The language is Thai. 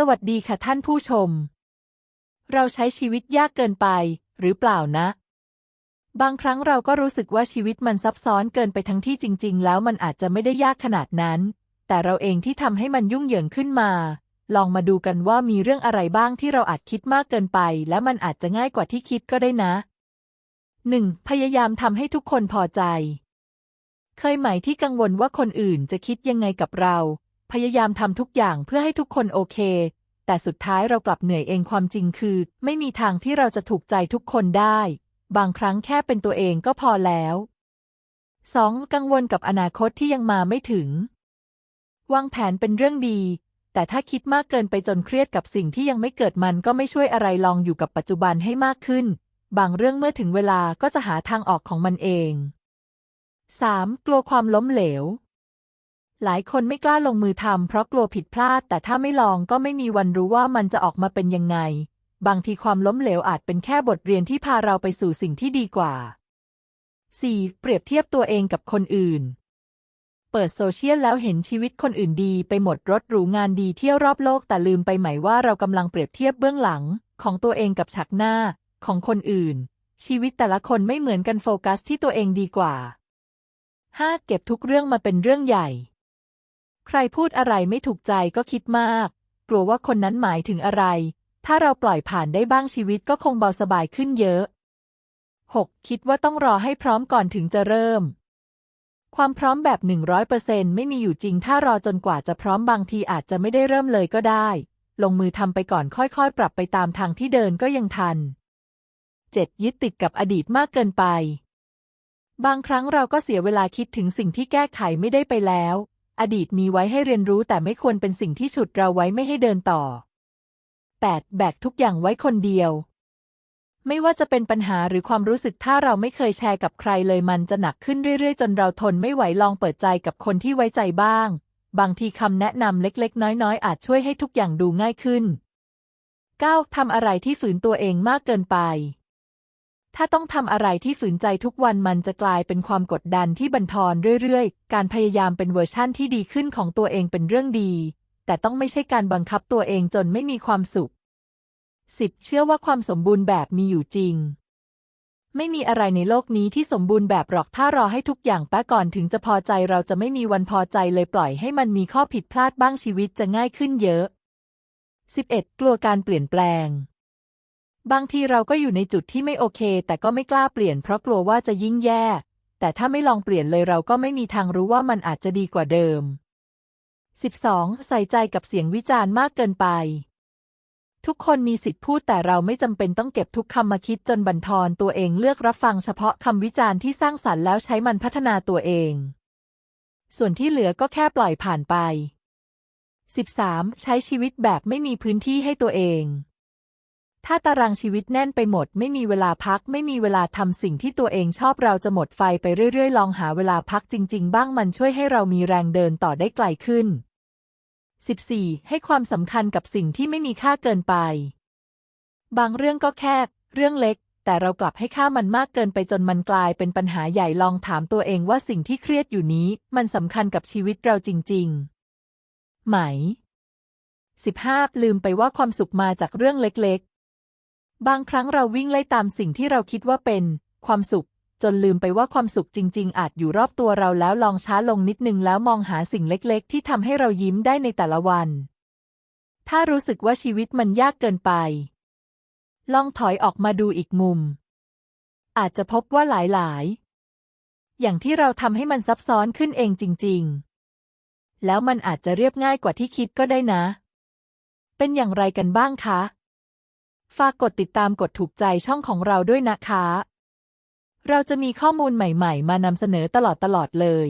สวัสดีค่ะท่านผู้ชม เราใช้ชีวิตยากเกินไป หรือเปล่านะ บางครั้งเราก็รู้สึกว่าชีวิตมันซับซ้อนเกินไปทั้งที่จริง ๆ แล้วมันอาจจะไม่ได้ยากขนาดนั้น แต่เราเองที่ทำให้มันยุ่งเหยิงขึ้นมา ลองมาดูกันว่ามีเรื่องอะไรบ้างที่เราอาจคิดมากเกินไป และมันอาจจะง่ายกว่าที่คิดก็ได้นะ 1. พยายามทำให้ทุกคนพอใจ เคยไหมที่กังวลว่าคนอื่นจะคิดยังไงกับเรา พยายามทำทุกอย่างเพื่อให้ทุกคนโอเค แต่สุดท้ายเรากลับเหนื่อยเองความจริงคือ ไม่มีทางที่เราจะถูกใจทุกคนได้ บางครั้งแค่เป็นตัวเองก็พอแล้ว 2. กังวลกับอนาคตที่ยังมาไม่ถึง วางแผนเป็นเรื่องดี แต่ถ้าคิดมากเกินไปจนเครียดกับสิ่งที่ยังไม่เกิดมันก็ไม่ช่วยอะไรลองอยู่กับปัจจุบันให้มากขึ้น บางเรื่องเมื่อถึงเวลาก็จะหาทางออกของมันเอง 3. กลัวความล้มเหลว หลายคนไม่กล้าลงมือทำเพราะกลัวผิดพลาด แต่ถ้าไม่ลองก็ไม่มีวันรู้ว่ามันจะออกมาเป็นยังไง บางทีความล้มเหลวอาจเป็นแค่บทเรียนที่พาเราไปสู่สิ่งที่ดีกว่า 4. เปรียบเทียบตัวเองกับคนอื่น เปิดโซเชียลแล้วเห็นชีวิตคนอื่นดี ไปหมดรถหรูงานดีเที่ยวรอบโลก แต่ลืมไปไหมว่าเรากำลังเปรียบเทียบเบื้องหลัง ของตัวเองกับฉากหน้า ของคนอื่น ชีวิตแต่ละคนไม่เหมือนกันโฟกัสที่ตัวเองดีกว่า 5. เก็บทุกเรื่องมาเป็นเรื่องใหญ่ ใครพูดอะไรไม่ถูกใจก็คิดมาก กลัวว่าคนนั้นหมายถึงอะไร ถ้าเราปล่อยผ่านได้บ้างชีวิตก็คงเบาสบายขึ้นเยอะ 6. คิดว่าต้องรอให้พร้อมก่อนถึงจะเริ่ม ความพร้อมแบบ 100%ไม่มีอยู่จริง ถ้ารอจนกว่าจะพร้อมบางทีอาจจะไม่ได้เริ่มเลยก็ได้ ลงมือทำไปก่อนค่อยๆ ปรับไปตามทางที่เดินก็ยังทัน 7. ยึดติดกับอดีตมากเกินไป บางครั้งเราก็เสียเวลาคิดถึงสิ่งที่แก้ไขไม่ได้ไปแล้ว อดีตมีไว้ให้เรียนรู้แต่ไม่ควรเป็นสิ่งที่ฉุดเราไว้ไม่ให้เดินต่อ 8. แบกทุกอย่างไว้คนเดียว ไม่ว่าจะเป็นปัญหาหรือความรู้สึกถ้าเราไม่เคยแชร์กับใครเลยมันจะหนักขึ้นเรื่อยๆ จนเราทนไม่ไหวลองเปิดใจกับคนที่ไว้ใจบ้าง บางทีคำแนะนำเล็ก ๆ น้อยๆ อาจช่วยให้ทุกอย่างดูง่ายขึ้น 9. ทำอะไรที่ฝืนตัวเองมากเกินไป ถ้าต้องทำอะไรที่ฝืนใจทุกวันมันจะกลายเป็นความกดดันที่บันทอนเรื่อยๆ การพยายามเป็นเวอร์ชั่นที่ดีขึ้นของตัวเองเป็นเรื่องดี แต่ต้องไม่ใช่การบังคับตัวเองจนไม่มีความสุข 10. เชื่อว่าความสมบูรณ์แบบมีอยู่จริง ไม่มีอะไรในโลกนี้ที่สมบูรณ์แบบหรอกถ้ารอให้ทุกอย่างแป๊ก่อนถึงจะพอใจเราจะไม่มีวันพอใจเลยปล่อยให้มันมีข้อผิดพลาดบ้างชีวิตจะง่ายขึ้นเยอะ 11. กลัวการเปลี่ยนแปลง บางทีเราก็อยู่ในจุดที่ไม่โอเค แต่ก็ไม่กล้าเปลี่ยนเพราะกลัวว่าจะยิ่งแย่ แต่ถ้าไม่ลองเปลี่ยนเลยเราก็ไม่มีทางรู้ว่ามันอาจจะดีกว่าเดิม 12. ใส่ใจกับเสียงวิจารณ์มากเกินไป ทุกคนมีสิทธิ์พูดแต่เราไม่จำเป็นต้องเก็บทุกคำมาคิดจนบั่นทอนตัวเองเลือกรับฟังเฉพาะคำวิจารณ์ที่สร้างสรรค์แล้วใช้มันพัฒนาตัวเอง ส่วนที่เหลือก็แค่ปล่อยผ่านไป 13. ใช้ชีวิตแบบไม่มีพื้นที่ให้ตัวเอง ถ้าตารางชีวิตแน่นไปหมด ไม่มีเวลาพัก ไม่มีเวลาทำสิ่งที่ตัวเองชอบเราจะหมดไฟไปเรื่อยๆ ลองหาเวลาพักจริง ๆ บ้างมันช่วยให้เรามีแรงเดินต่อได้ไกลขึ้น 14. ให้ความสำคัญกับสิ่งที่ไม่มีค่าเกินไป บางเรื่องก็แค่เรื่องเล็ก แต่เรากลับให้ค่ามันมากเกินไปจนมันกลายเป็นปัญหาใหญ่ลองถามตัวเองว่าสิ่งที่เครียดอยู่นี้ มันสำคัญกับชีวิตเราจริง ๆ ไหม 15. ลืมไปว่าความสุขมาจากเรื่องเล็กๆ บางครั้งเราวิ่งไล่ตามสิ่งที่เราคิดว่าเป็น ความสุข จนลืมไปว่าความสุขจริง ๆ อาจอยู่รอบตัวเราแล้วลองช้าลงนิดนึงแล้วมองหาสิ่งเล็กๆ ที่ทำให้เรายิ้มได้ในแต่ละวัน ถ้ารู้สึกว่าชีวิตมันยากเกินไป ลองถอยออกมาดูอีกมุม อาจจะพบว่าหลายๆ อย่างที่เราทำให้มันซับซ้อนขึ้นเองจริง ๆ แล้วมันอาจจะเรียบง่ายกว่าที่คิดก็ได้นะ เป็นอย่างไรกันบ้างคะ ฝากกดติดตามกดถูกใจช่องของเราด้วยนะคะ เราจะมีข้อมูลใหม่ ๆ มานำเสนอตลอดๆเลย